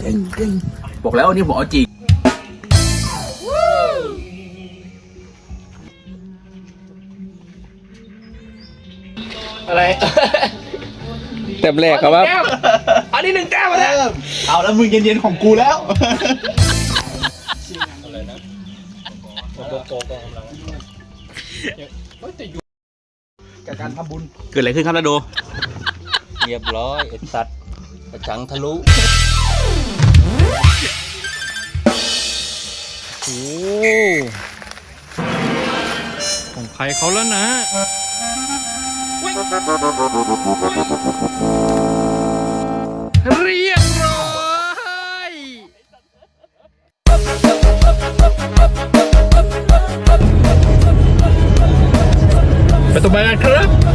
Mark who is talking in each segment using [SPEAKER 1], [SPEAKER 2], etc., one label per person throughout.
[SPEAKER 1] เก่งเก่งบอกแล้ววันนี้ผมเอาจริง
[SPEAKER 2] อะไร
[SPEAKER 1] เต็มแรกครับว่า
[SPEAKER 2] แก้วอันนี้หนึ่งแก้วมาแล้ว
[SPEAKER 3] เอาแล้วมึงเย็นๆของกูแล้วกับการทำบุญ
[SPEAKER 1] เกิดอะไรขึ้นครับนาโด
[SPEAKER 2] เรียบร้อยไอ้สัตว์ กระชังทะลุ
[SPEAKER 4] โอ้ของใครเขาแล้วนะเรียบร้อยไปต่อไปกันครับ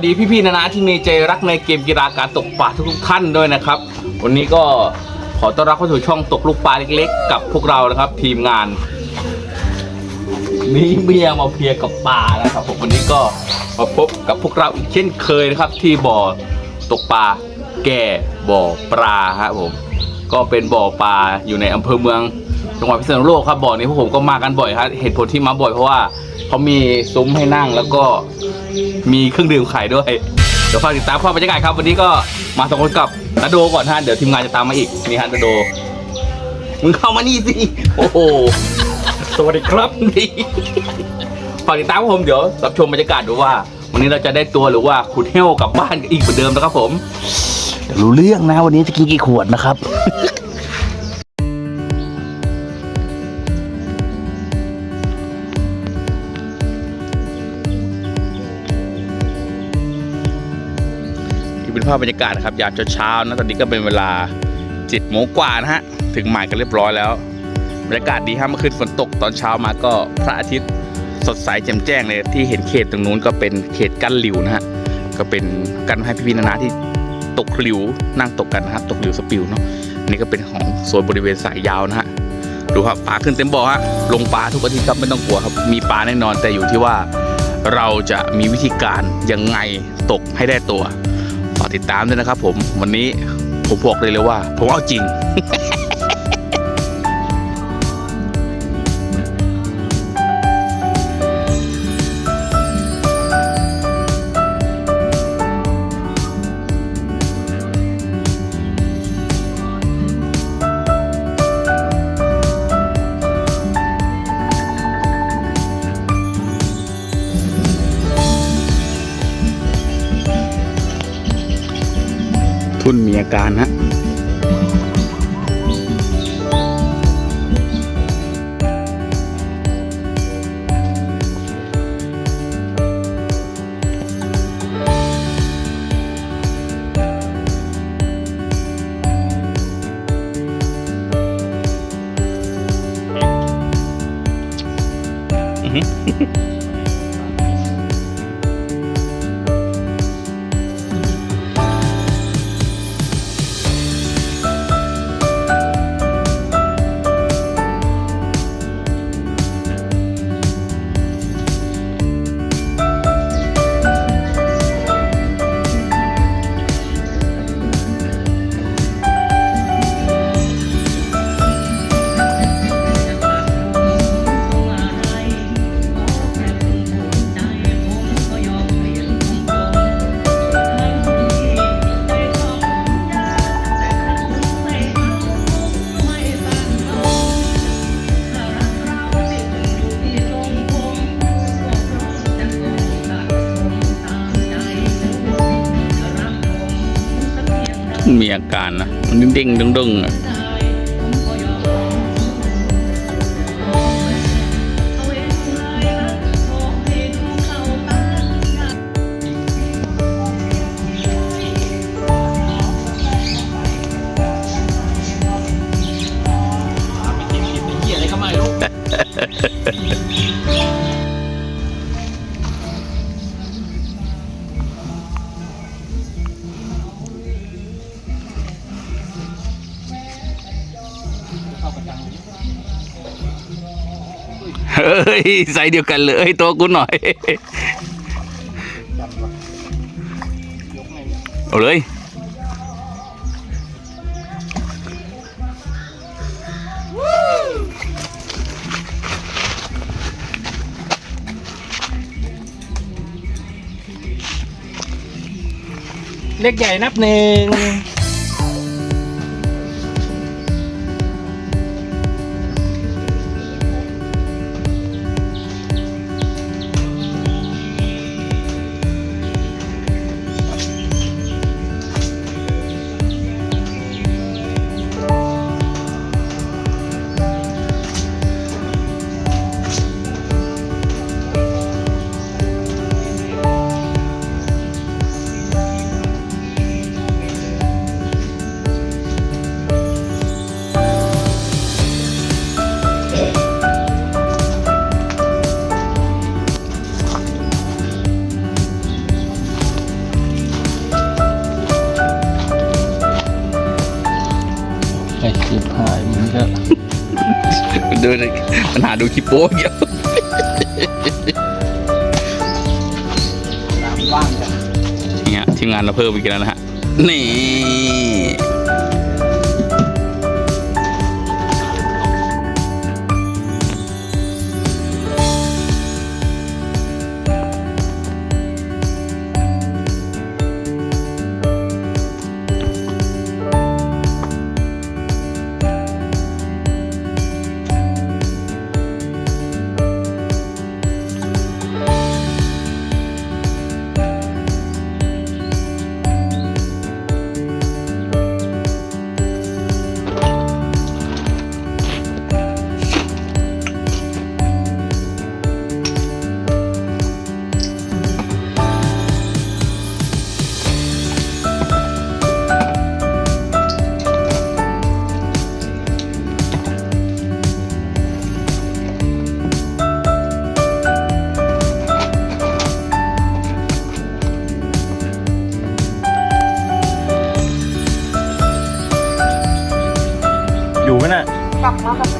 [SPEAKER 1] สวัสดีพี่ๆนานาที่มีใจรักในเกมกีฬาการตกปลาทุกๆท่านด้วยนะครับ วันนี้ก็ขอต้อนรับเข้าสู่ช่องตกลูกปลาเล็กๆ กับพวกเรานะครับ ทีมงานนี่เมียมาเพียกับปลานะครับผมวันนี้ก็มาพบกับพวกเราอีกเช่นเคยนะครับ ที่บ่อตกปลาแก่บ่อปลาครับผมก็เป็นบ่อปลาอยู่ในอำเภอเมืองจังหวัดพิษณุโลกครับบ่อนี้พวกผมก็มากันบ่อยครับเหตุผลที่มาบ่อยเพราะว่าเขามีซุ้มให้นั่งแล้วก็ มีเครื่องดื่มขายด้วย เดี๋ยวฝากติดตามภาพบรรยากาศครับ วันนี้ก็มาสองคนกับนาโดก่อนฮะเดี๋ยวทีมงานจะตามมาอีก นี่ฮะนาโด มึงเข้ามานี่สิ โอ้โห สวัสดีครับนี่ฝากติดตามผมเดี๋ยวรับชมบรรยากาศดูว่า วันนี้เราจะได้ตัวหรือว่าขุดเฮลกลับบ้านอีกเหมือนเดิมนะครับผมเดี๋ยวรู้เรื่องนะวันนี้จะกินกี่ขวดนะครับ เป็นภาพบรรยากาศนะครับยามเช้าๆนะตอนนี้ก็เป็นเวลาเจ็ดโมงกว่านะฮะถึงหมายกันเรียบร้อยแล้วบรรยากาศดีฮะเมื่อคืนฝนตกตอนเช้ามาก็พระอาทิตย์สดใสแจ่มแจ้งเลยที่เห็นเขตตรงนู้นก็เป็นเขตกั้นหลิวนะฮะก็เป็นกั้นให้พี่ๆนานาที่ตกหลิวนั่งตกกันนะครับตกหลิวสปิวเนาะนนี่ก็เป็นของโซนบริเวณสายยาวนะฮะดูครับปลาขึ้นเต็มบ่อฮะลงปลาทุกอาทิตย์ครับไม่ต้องกลัวครับมีปลาแน่นอนแต่อยู่ที่ว่าเราจะมีวิธีการยังไงตกให้ได้ตัว ฝากติดตามด้วยนะครับผมวันนี้ผมบอกเลยเลยว่า ผมเอาจริง ทุ่นมีอาการฮะ มีอาการนะ มันเด้งๆดึงๆอะ ไซส์เดียวกันเลยตัวกูหน่อย เอาเลย
[SPEAKER 2] เล็กใหญ่นับหนึ่ง
[SPEAKER 1] ปัญหาดูคลิปโป้เยอะ
[SPEAKER 3] น้ำว่างจ้ะ
[SPEAKER 1] นี่ฮะทีมงานเราเพิ่มอีกแล้วนะฮะนี่
[SPEAKER 4] อยู่ไหมน่ะ
[SPEAKER 5] กลับมาแบบ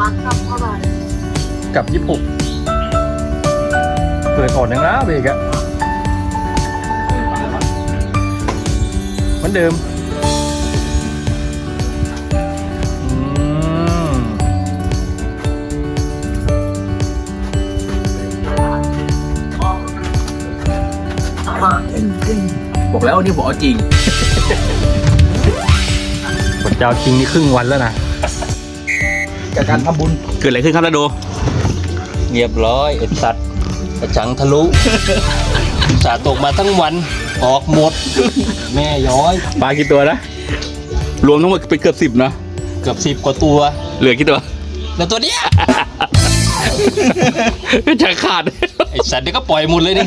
[SPEAKER 5] รักกลับเข้ามา
[SPEAKER 4] กับญี่ปุ่นเปิดถอดยังนะเบรกอะเหมือนเดิมอืม
[SPEAKER 1] บอกแล้วนี่ผมเอาจริง
[SPEAKER 4] ผลเจ้าจริงนี่ครึ่งวันแล้วนะ
[SPEAKER 3] กับการทำบุญ
[SPEAKER 1] เกิดอะไรขึ้นครับนาโด
[SPEAKER 2] เรียบร้อยไอ้สัตว์กระชังทะลุ สาตกมาทั้งวันออกหมด แม่ย้อย
[SPEAKER 1] ปลากี่ตัวนะ รวมทั้งหมดเป็นเกือบสิบนะ
[SPEAKER 2] เกือบสิบกว่าตัว
[SPEAKER 1] เหลือกี่ตัว
[SPEAKER 2] แล้วตัวเนี้ย
[SPEAKER 1] จะขาด
[SPEAKER 2] ไอ้สัตว์เดี๋ยวก็ปล่อยหมดเลยนี่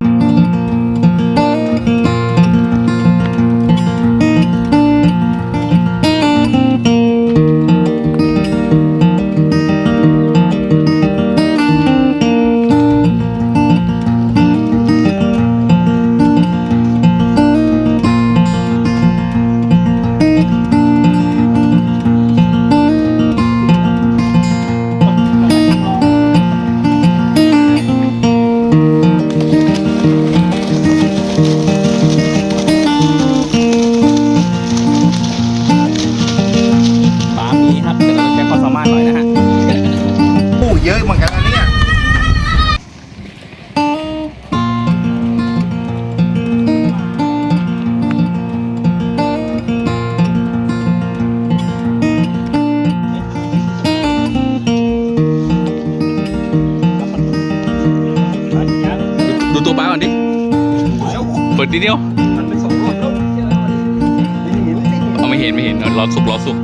[SPEAKER 2] เปิ
[SPEAKER 1] ดนิดเดียวเอาไม่เห็นไม่เห็นรอสุกรอสุก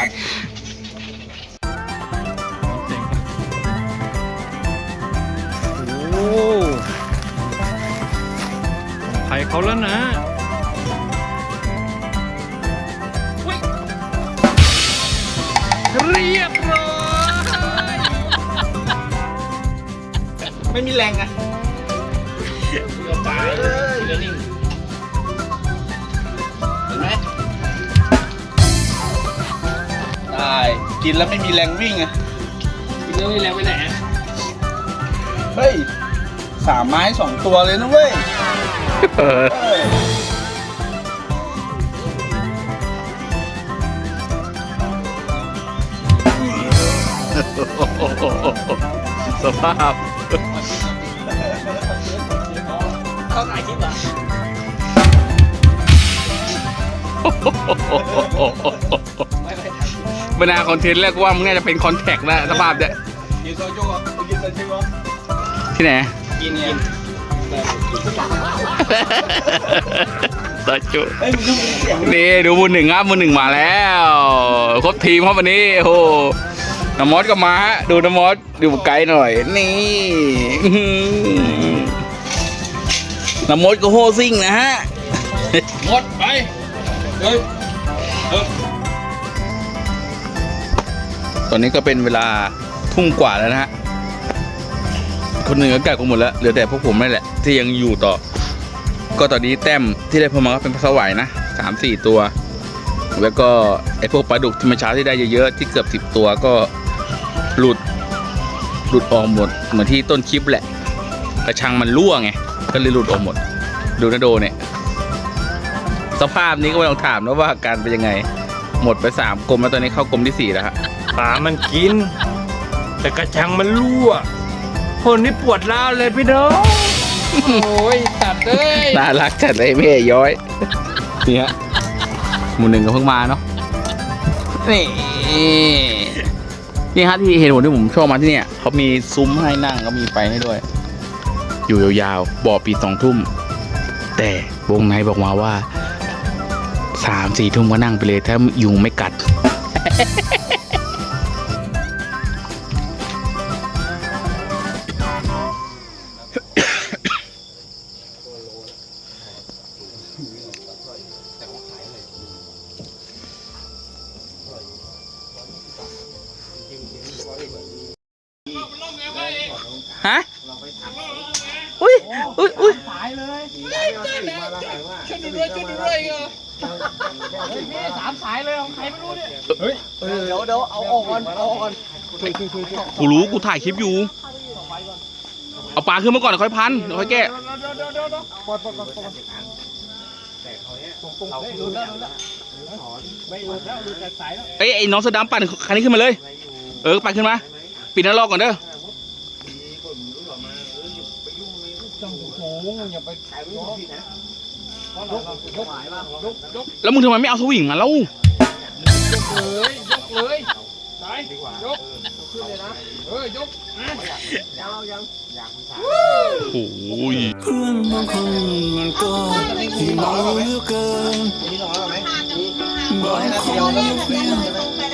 [SPEAKER 3] ม่
[SPEAKER 2] งไอ้สัตว์
[SPEAKER 4] โอ้ของใครเขาแล้วนะอุ๊ยเรียบร้อย
[SPEAKER 3] ไม่มีแรงอะตายเลยเห็น กินแล้วไม่มีแรงวิ่งอะ
[SPEAKER 2] กินแล้วนี่แรงไปไหนอะ
[SPEAKER 3] เฮ้ยสามไม้สองตัวเลยนะเว้ย
[SPEAKER 1] เออ
[SPEAKER 3] เฮ้ย
[SPEAKER 1] สภาพ
[SPEAKER 2] เขาถ่ายคลิปเหรอ
[SPEAKER 1] บ รรดาคอนเทนต์แรกว่ามึงน่าจะเป็นคอนแทคนะสภาพเนี่ย
[SPEAKER 3] กินโซจูอะกินโซจูอะ
[SPEAKER 1] ที่ไหน
[SPEAKER 2] กินกิน
[SPEAKER 1] ต่อจุ
[SPEAKER 3] เฮ้ยมึงดูเสียง
[SPEAKER 1] นี่ดูมือหนึ่งครับมือหนึ่งมาแล้วครบทีมครับวันนี้โอ้โหน้ำมอสก็มาฮะดูน้ำมอสดูไกลหน่อย นี่อื้อหือน้ำมอสก็โฮซิ่งนะฮะ
[SPEAKER 2] หมดไปเฮ้ย
[SPEAKER 1] ตอนนี้ก็เป็นเวลาทุ่มกว่าแล้วนะฮะ คนหนึ่งก็กลับกันหมดแล้ว เหลือแต่พวกผมนี่แหละ ที่ยังอยู่ต่อ ก็ตอนนี้แต้มที่ได้เพิ่มมาก็เป็นปลาสวายนะสามสี่ตัว แล้วก็ไอพวกปลาดุกที่มาเช้าที่ได้เยอะๆที่เกือบสิบตัวก็หลุดหลุดออกหมดเหมือนที่ต้นคลิปแหละ กระชังมันรั่วไงก็เลยหลุดออกหมด ดูนะโดเนี่ยสภาพนี้ก็ไม่ต้องถามนะว่าการเป็นยังไง หมดไปสามกลมแล้วตอนนี้เข้ากลมที่สี่แล้วฮะ
[SPEAKER 4] ปลามันกิน แต่กระชังมันรั่ว คนนี้ปวดร้าวเลยพี่น้อง
[SPEAKER 2] โอ้ยสัตว์เอ้ย
[SPEAKER 1] น่ารักจัดเลยแม่ย้อยนี่ฮะหมูหนึ่งก็เพิ่งมาเนาะนี่นี่ฮะที่เหตุผลที่ผมชอบมาที่เนี่ยเขามีซุ้มให้นั่งก็มีไฟให้ด้วย อยู่ยาวๆบ่อปีสองทุ่ม แต่วงในบอกมาว่าสามสี่ทุ่มก็นั่งไปเลย ถ้ายุงไม่กัด ฮะอุ้ยอุ้ยอุ้ย
[SPEAKER 2] ช่วยดูด้วยช่วยดูด้วยเหรอ
[SPEAKER 3] เดี๋ยวเดี๋ยวเอาออกก่อนเอาออกก่อน
[SPEAKER 1] กูรู้กูถ่ายคลิปอยู่เอาปลาขึ้นมาก่อนเดี๋ยวค่อยพันเดี๋ยวค่อยแก้เอ้ยไอ้น้องเสอดำปั่นคันนี้ขึ้นมาเลย เออปั่นขึ้นมา ปิดหน้าลอกก่อนเด้อ แล้วมึงทำไมไม่เอาสวิงมาแล้ว
[SPEAKER 2] เลยยกเลยไปยกขึ้นเลยนะเออยก
[SPEAKER 1] โอ้ย
[SPEAKER 6] เพื่อนบางคนมันก็ที่เมาเหลือเกินบางคนมันเปลี่ยน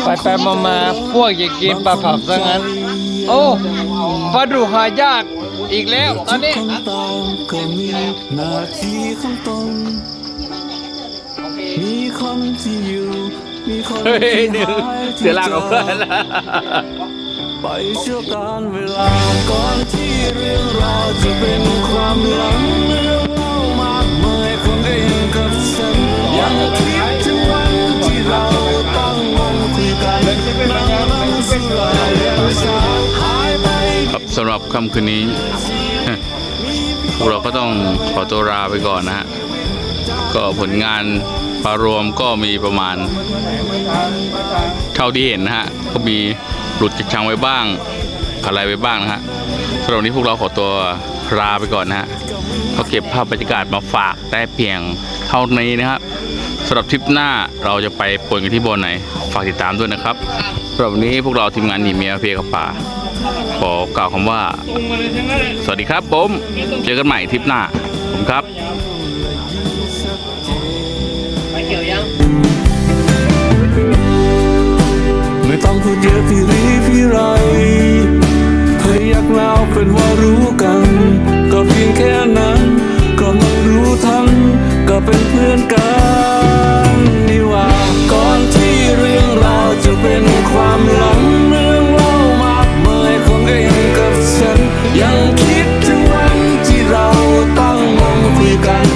[SPEAKER 4] ไปไปมามาพวกอยากกินปลาเผาซะงั้น โอ้ปลาดุกหายาก อีกแล้วตอนนี้
[SPEAKER 6] คนต่างก็มีหน้าที่ของตนมีคนที่อยู่มีคน
[SPEAKER 1] เฮ้ย
[SPEAKER 6] ที่
[SPEAKER 1] เดี๋ยว
[SPEAKER 6] หาย
[SPEAKER 1] เสียหลักกับเพื่อนละ
[SPEAKER 6] ไปเชื่อการเวลาก่อนที่เรื่องราวจะเป็นความหลังเรื่องเล่ามากมายของเองกับฉันยังคิดถึงวันที่เราตั้งวงคุยกันนั่งนั่งสุราเรียนสา
[SPEAKER 1] สำหรับค่ำคืนนี้พวกเราก็ต้องขอตัวลาไปก่อนนะฮะ ก็ผลงานปารวมก็มีประมาณ เท่าที่เห็นนะฮะ ก็มีหลุดจากชังไว้บ้าง อะไรไว้บ้างนะฮะสำหรับนี้พวกเราขอตัวลาไปก่อนนะฮะก็เก็บภาพบรรยากาศมาฝากได้เพียงเท่านี้นะครับสำหรับทริปหน้าเราจะไปปนกันที่บนไหน ฝากติดตามด้วยนะครับสำหรับวันนี้พวกเราทีมงานหนีเมียเพียกับป่า ขอกล่าวคำว่า สวัสดีครับผมเจอกันใหม่ทริปหน้าผมครับ
[SPEAKER 6] ไม่ต้องพูดเยอะพี่รีพี่ไรพยักหน้าเป็นว่ารู้กัน ก็เพียงแค่นั้น ก็มันรู้ทันก็เป็นเพื่อนกันนี่หว่าก่อนที่เรื่องราวจะเป็นความหลังเรื่อ เองกับฉัน ยังคิดถึงวันที่เราต้องลงคุยกัน